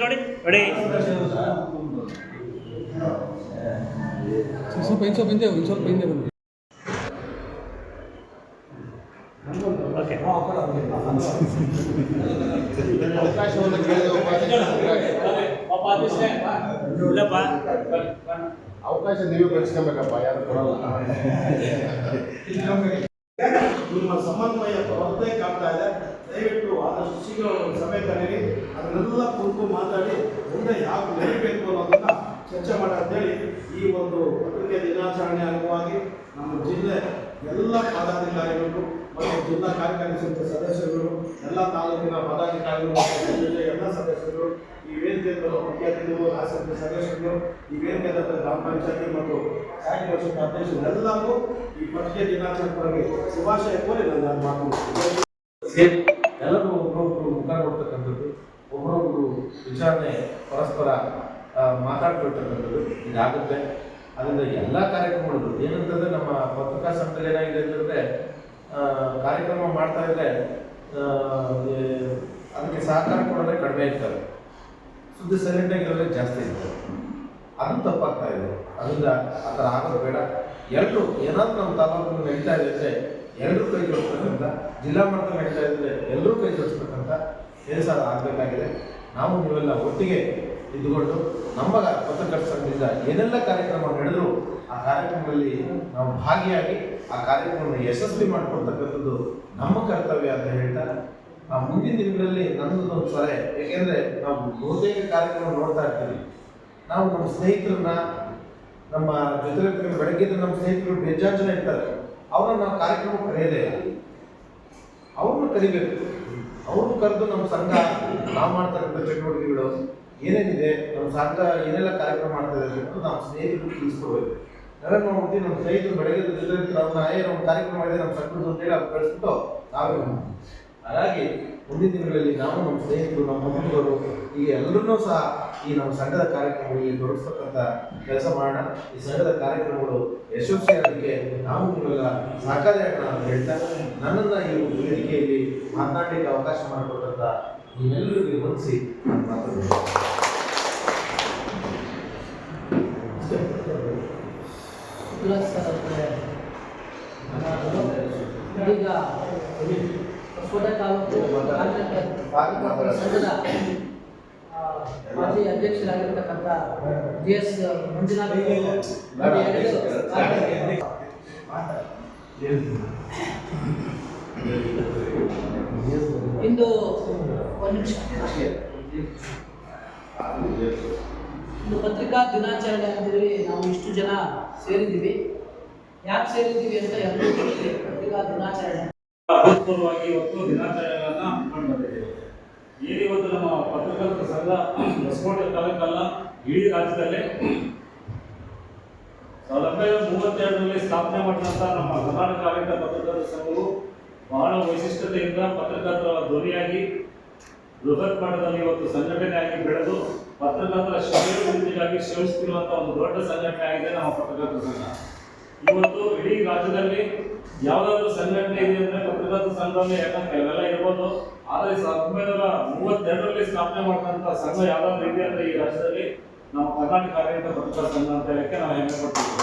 ನೋಡಿ ರೆಡಿ ಸ್ವಲ್ಪ ಇನ್ನು ಸ್ವಲ್ಪ ಹಿಂದೆ ಒಂದು ಸ್ವಲ್ಪ ಹಿಂದೆ ಬನ್ನಿ ಓಕೆ ಅವಕಾಶವನ್ನು ಕೇಳಿದ ಇಲ್ಲಪ್ಪ. ಅವಕಾಶ ನೀವೇ ಕಳಿಸ್ಕೊಬೇಕಪ್ಪ ಯಾರು ಕೊಡಲ್ಲ. ನಿಮ್ಮ ಸಮನ್ವಯ ಕೊರತೆ ಕಾಣ್ತಾ ಇದೆ. ದಯವಿಟ್ಟು ಆದಷ್ಟು ಶೀಘ್ರ ಒಂದು ಸಭೆ ಕರೀರಿ. ಅದನ್ನೆಲ್ಲ ಕುರಿತು ಮಾತಾಡಿ ಮುಂದೆ ಯಾವ ನಡಿಬೇಕು ಅನ್ನೋದನ್ನ ಚರ್ಚೆ ಮಾಡಿ ಅಂತೇಳಿ ಈ ಒಂದು ಪತ್ರಿಕೆ ದಿನಾಚರಣೆ ಅಂಗವಾಗಿ ನಮ್ಮ ಜಿಲ್ಲೆ ಎಲ್ಲ ಪದಾಧಿಕಾರಿಗಳು ಮತ್ತು ಜಿಲ್ಲಾ ಕಾರ್ಯಕಾರಿ ಸಮಿತಿ ಸದಸ್ಯರುಗಳು, ಎಲ್ಲ ತಾಲೂಕಿನ ಪದಾಧಿಕಾರಿಗಳು ಎಲ್ಲ ಸದಸ್ಯರು ಈ ವೇದಿಕೆಯಿಂದ ಮುಖ್ಯ ಅತಿಥಿಗಳು, ಆಸಕ್ತಿ ಸದಸ್ಯರು ಈ ವೇದಿಕೆ ಗ್ರಾಮ ಪಂಚಾಯತಿ ಮತ್ತು ಸಾಹಿತ್ಯ ಪರಿಷತ್ ಅಧ್ಯಕ್ಷರು ಈ ಪತ್ರಿಕೆ ದಿನಾಚರಣೆ ಶುಭಾಶಯ ಕೋರಿ ನನ್ನ ಮಾತು ಸೇರಿ ಎಲ್ಲರೂ ಒಬ್ಬರೊಬ್ಬರು ಮುಖ ನೋಡ್ತಕ್ಕಂಥದ್ದು ಒಬ್ಬರೊಬ್ಬರು ವಿಚಾರಣೆ ಪರಸ್ಪರ ಮಾತಾಡ್ಕೊಳ್ತಕ್ಕಂಥದ್ದು, ಇದಾಗುತ್ತೆ. ಅದರಿಂದ ಎಲ್ಲ ಕಾರ್ಯಕ್ರಮಗಳು ಏನಂತಂದ್ರೆ ನಮ್ಮ ಪತ್ರಿಕಾ ಸಂಸ್ಥೆ ಏನಾಗಿದೆ ಅಂತಂದ್ರೆ ಕಾರ್ಯಕ್ರಮ ಮಾಡ್ತಾ ಇದ್ರೆ ಅದಕ್ಕೆ ಸಹಕಾರ ಕೊಡೋದೇ ಕಡಿಮೆ ಇರ್ತಾರೆ ಸುದ್ದಿ ಸೈಲೆಂಟ್ ಆಗಿರೋದೇ ಜಾಸ್ತಿ ಇರ್ತದೆ. ಅದು ತಪ್ಪಾಗ್ತಾ ಇದೆ. ಅದರಿಂದ ಆ ಥರ ಆಗೋದು ಬೇಡ. ಎಲ್ಲರೂ ಏನಾದ್ರು ನಮ್ಮ ತಾಲೂಕು ನಡೀತಾ ಇದೆ ಅಂದರೆ ಎಲ್ಲರೂ ಕೈ ಜೋಡಿಸ್ಬೇಕಂತ, ಜಿಲ್ಲಾ ಮಟ್ಟದಲ್ಲಿ ನಡೀತಾ ಇದ್ರೆ ಎಲ್ಲರೂ ಕೈ ಜೋಡಿಸ್ಬೇಕಂತ ಕೆಲಸ ಆಗಬೇಕಾಗಿದೆ. ನಾವು ನೀವೆಲ್ಲ ಒಟ್ಟಿಗೆ ಇದ್ದುಕೊಂಡು ನಮ್ಮ ಪತ್ರಕರ್ತ ಸಂಘದಿಂದ ಏನೆಲ್ಲ ಕಾರ್ಯಕ್ರಮ ನಡೆದರು ಆ ಕಾರ್ಯಕ್ರಮದಲ್ಲಿ ನಾವು ಭಾಗಿಯಾಗಿ ಆ ಕಾರ್ಯಕ್ರಮವನ್ನು ಯಶಸ್ವಿ ಮಾಡಿಕೊಡ್ತಕ್ಕಂಥದ್ದು ನಮ್ಮ ಕರ್ತವ್ಯ ಅಂತ ಹೇಳ್ತಾ, ಆ ಮುಂದಿನ ದಿನಗಳಲ್ಲಿ ನನ್ನದೊಂದು ಸಲಹೆ. ಯಾಕೆಂದ್ರೆ ನಾವು ಬಹುತೇಕ ಕಾರ್ಯಕ್ರಮ ನೋಡ್ತಾ ಇರ್ತೀವಿ. ನಾವು ನಮ್ಮ ಸ್ನೇಹಿತರನ್ನ, ನಮ್ಮ ಜೊತೆ ಬೆಳಗ್ಗೆ ನಮ್ಮ ಸ್ನೇಹಿತರು ಜನ ಇರ್ತಾರೆ. ಅವ್ರನ್ನ ನಾವು ಕಾರ್ಯಕ್ರಮ ಕರೆಯದೇ ಇಲ್ಲ. ಅವ್ರನ್ನ ಕರಿಬೇಕು. ಅವ್ರನ್ನ ಕರೆದು ನಮ್ಮ ಸಂಘ, ನಾವು ಮಾಡ್ತಕ್ಕಂಥ ಚಟುವಟಿಕೆಗಳು ಏನೇನಿದೆ, ನಮ್ಮ ಸಂಘ ಏನೆಲ್ಲ ಕಾರ್ಯಕ್ರಮ ಮಾಡ್ತಾ ಇದೆ ಅಂತ ನಮ್ಮ ಸ್ನೇಹಿತರು ತಿಳಿಸ್ಕೊಡ್ಬೇಕು ನಾವೇನು ಮಾಡ್ಬಿಟ್ಟು ನಮ್ಮ ಸ್ನೇಹಿತರು ಬೆಳಗ್ಗೆ ಜೊತೆ ನಮ್ಮ ಏ ನಮ್ಮ ಕಾರ್ಯಕ್ರಮ ಮಾಡಿದ್ರೆ ನಮ್ಮ ಸಂಘದ ಅಂತೇಳಿ ಅವ್ರು ಕಳಿಸ್ಬಿಟ್ಟು ನಾವೇ. ಹಾಗಾಗಿ ಮುಂದಿನ ದಿನಗಳಲ್ಲಿ ನಾವು ನಮ್ಮ ಸ್ನೇಹಿತರು, ನಮ್ಮ ಕುಟುಂಬದವರು, ಈಗ ಎಲ್ಲರೂ ಸಹ ಈ ನಮ್ಮ ಸಂಘದ ಕಾರ್ಯಕ್ರಮಗಳಿಗೆ ತೊಡಗಿಸ್ತಕ್ಕಂಥ ಕೆಲಸ ಮಾಡೋಣ ಈ ಸಂಘದ ಕಾರ್ಯಕ್ರಮಗಳು ಯಶಸ್ವಿಯಾಗಲಿಕ್ಕೆ ನಾವು ನಿಮ್ಮೆಲ್ಲ ಸಹಕಾರಿಯಾಗೋಣ ಅಂತ ಹೇಳ್ತಾ, ನನ್ನನ್ನು ಈ ವೇದಿಕೆಯಲ್ಲಿ ಮಾತನಾಡಲಿಕ್ಕೆ ಅವಕಾಶ ಮಾಡಿಕೊಟ್ಟಂತ ನೀವೆಲ್ಲರಿಗೂ ಹೊಂದಿಸಿ ಮಾತಾಡ್ತೀನಿ ಪ್ಲಸ್ ಈಗ ಹೊಸಕೋಟೆ ತಾಲೂಕು ಕಾರ್ಯಕರ್ತರ ಸಂಘದ ಆ, ಮಾಜಿ ಅಧ್ಯಕ್ಷರಾಗಿರ್ತಕ್ಕಂಥ ಜಿ ಎಸ್ ಮಂಜುನಾಥ್ ಇಂದು ಒಂದು ಪತ್ರಿಕಾ ದಿನಾಚರಣೆ ಅಂತೇಳಿ ನಾವು ಇಷ್ಟು ಜನ ಸೇರಿದ್ದೀವಿ. ಯಾಕೆ ಸೇರಿದ್ದೀವಿ ಅಂತ ಎಲ್ಲರಿಗೂ ಗೊತ್ತಿದೆ ಪತ್ರಿಕಾ ದಿನಾಚರಣೆ. ಅಭೂತಪೂರ್ವವಾಗಿ ಇವತ್ತು ದಿನಾಚರಣೆಗಳನ್ನ ಹಮ್ಮಿಕೊಂಡು ಬಂದಿದ್ದೇವೆ ಏನು ಇವತ್ತು ನಮ್ಮ ಪತ್ರಕರ್ತರ ಸಂಘ ಹೊಸಕೋಟೆ ತಾಲೂಕಲ್ಲ, ಇಡೀ ರಾಜ್ಯದಲ್ಲೇ. ಸಾವಿರದ ಒಂಬೈನೂರ ಮೂವತ್ತೆರಡರಲ್ಲಿ ಸ್ಥಾಪನೆ ಮಾಡಿದಂಥ ನಮ್ಮ ಕರ್ನಾಟಕ ಆಡಳಿತ ಪತ್ರಕರ್ತರ ಸಂಘವು ಬಹಳ ವೈಶಿಷ್ಟ್ಯತೆಯಿಂದ ಪತ್ರಕರ್ತರ ಧ್ವನಿಯಾಗಿ ಬೃಹತ್ ಮಟ್ಟದಲ್ಲಿ ಇವತ್ತು ಆಗಿ ಬೆಳೆದು ಪತ್ರಕರ್ತರ ಶ್ರೇಯೋಭಿವೃದ್ಧಿಗಾಗಿ ಶ್ರಮಿಸುತ್ತಿರುವಂತಹ ಒಂದು ದೊಡ್ಡ ಸಂಘಟನೆ ಆಗಿದೆ ನಮ್ಮ ಪತ್ರಕರ್ತರ ಸಂಘ. ಇವತ್ತು ಇಡೀ ರಾಜ್ಯದಲ್ಲಿ ಯಾವುದಾದ್ರೂ ಸಂಘಟನೆ ಇದೆ ಅಂದ್ರೆ ಪತ್ರಕರ್ತರ ಸಂಘದಲ್ಲಿ ಯಾಕಂದ್ರೆ ಕೆಲವೆಲ್ಲ ಇರ್ಬೋದು. ಆದರೆ ಸಾವಿರದ ಮೂವತ್ತೆರಡರಲ್ಲಿ ಸ್ಥಾಪನೆ ಮಾಡಿದಂತಹ ಸಂಘ ಯಾವ್ದಾದ್ರು ಇದೆ ಅಂದ್ರೆ ಈ ರಾಜ್ಯದಲ್ಲಿ ನಮ್ಮ ಕರ್ನಾಟಕ ಆಡಳಿತ ಪತ್ರಕರ್ತರ ಸಂಘ ಅಂತ ಹೇಳಕ್ಕೆ ನಾವು ಹೆಮ್ಮೆ ಪಡ್ತೀವಿ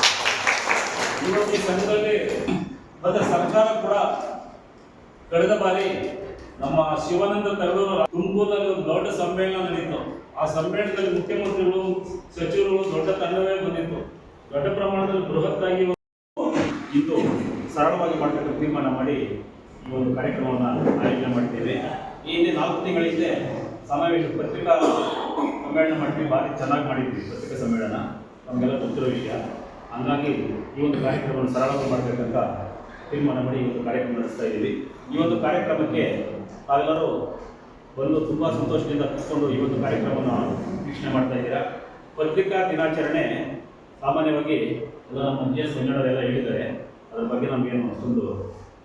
ಇವತ್ತು ಈ ಸಂಘದಲ್ಲಿ ಮತ್ತೆ ಸರ್ಕಾರ ಕೂಡ ಕಳೆದ ಬಾರಿ ನಮ್ಮ ಶಿವಾನಂದ ತರಳೂರು ತುಮಕೂರಿನಲ್ಲಿ ಒಂದು ದೊಡ್ಡ ಸಮ್ಮೇಳನ ನಡೆಯಿತು ಆ ಸಮ್ಮೇಳನದಲ್ಲಿ ಮುಖ್ಯಮಂತ್ರಿಗಳು ಸಚಿವರು ದೊಡ್ಡ ತಂಡವೇ ಬಂದಿತ್ತು. ದೊಡ್ಡ ಪ್ರಮಾಣದಲ್ಲಿ ಬೃಹತ್ತಾಗಿ ಇದು ಸರಳವಾಗಿ ಮಾಡತಕ್ಕ ತೀರ್ಮಾನ ಮಾಡಿ ಈ ಒಂದು ಕಾರ್ಯಕ್ರಮವನ್ನು ಆಯೋಜನೆ ಮಾಡಿದ್ದೇವೆ ಈ ಹಿಂದೆ ನಾಲ್ಕು ತಿಂಗಳ ಹಿಂದೆ ಸಮಾವೇಶ, ಪತ್ರಿಕಾ ಸಮ್ಮೇಳನ ಮಾಡ್ತೀವಿ ಭಾರಿ ಚೆನ್ನಾಗಿ ಮಾಡಿದ್ವಿ, ಪತ್ರಿಕಾ ಸಮ್ಮೇಳನ. ನಮಗೆಲ್ಲ ಗೊತ್ತಿರೋ ವಿಷಯ. ಹಂಗಾಗಿ ಈ ಒಂದು ಕಾರ್ಯಕ್ರಮವನ್ನು ಸರಳವಾಗಿ ಮಾಡಬೇಕಂತ ತೀರ್ಮಾನ ಮಾಡಿ ಒಂದು ಕಾರ್ಯಕ್ರಮ ನಡೆಸ್ತಾ ಇದ್ದೀವಿ. ಈ ಒಂದು ಕಾರ್ಯಕ್ರಮಕ್ಕೆ ತಾವೆಲ್ಲರೂ ಬಂದು ತುಂಬ ಸಂತೋಷದಿಂದ ಕೂತ್ಕೊಂಡು ಈ ಒಂದು ಕಾರ್ಯಕ್ರಮವನ್ನು ವೀಕ್ಷಣೆ ಮಾಡ್ತಾ ಇದ್ದೀರಾ? ಪತ್ರಿಕಾ ದಿನಾಚರಣೆ ಸಾಮಾನ್ಯವಾಗಿ ಎಲ್ಲ ನಮ್ಮ ಜಿ ಎಸ್ ಕನ್ನಡರೆಲ್ಲ ಹೇಳಿದ್ದಾರೆ. ಅದ್ರ ಬಗ್ಗೆ ನಮಗೇನು ಅಷ್ಟೊಂದು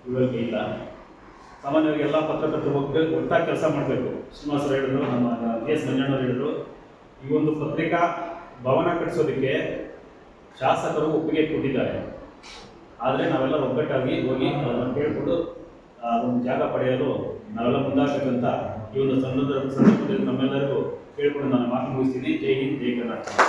ವಿವರಿಕೆ ಇಲ್ಲ. ಸಾಮಾನ್ಯವಾಗಿ ಎಲ್ಲ ಪತ್ರಕರ್ತರು ಹೋಗ್ಬೇಕು ಒಟ್ಟಾಗಿ ಕೆಲಸ ಮಾಡಬೇಕು. ಶ್ರೀನಿವಾಸರು ಹೇಳಿದ್ರು, ನಮ್ಮ ಜಿ ಎಸ್ ಮಂಜಣ್ಣವ್ರು ಹೇಳಿದ್ರು. ಈ ಒಂದು ಪತ್ರಿಕಾ ಭವನ ಕಟ್ಟಿಸೋದಕ್ಕೆ ಶಾಸಕರು ಒಪ್ಪಿಗೆ ಕೊಟ್ಟಿದ್ದಾರೆ. ಆದರೆ ನಾವೆಲ್ಲ ಒಗ್ಗಟ್ಟಾಗಿ ಹೋಗಿ ಅದನ್ನು ಕೇಳಿಕೊಂಡು ಒಂದು ಜಾಗ ಪಡೆಯಲು ನಾವೆಲ್ಲ ಮುಂದಾಗಬೇಕಂತ ಈ ಒಂದು ಸಂದರ್ಭ ಸಂದರ್ಭದಲ್ಲಿ ನಮ್ಮೆಲ್ಲರಿಗೂ ಕೇಳಿಕೊಂಡು ನಾನು ಮಾತು ಮುಗಿಸ್ತೀನಿ. ಜೈ ಹಿಂದ್, ಜೈ ಕರ್ನಾಟಕ.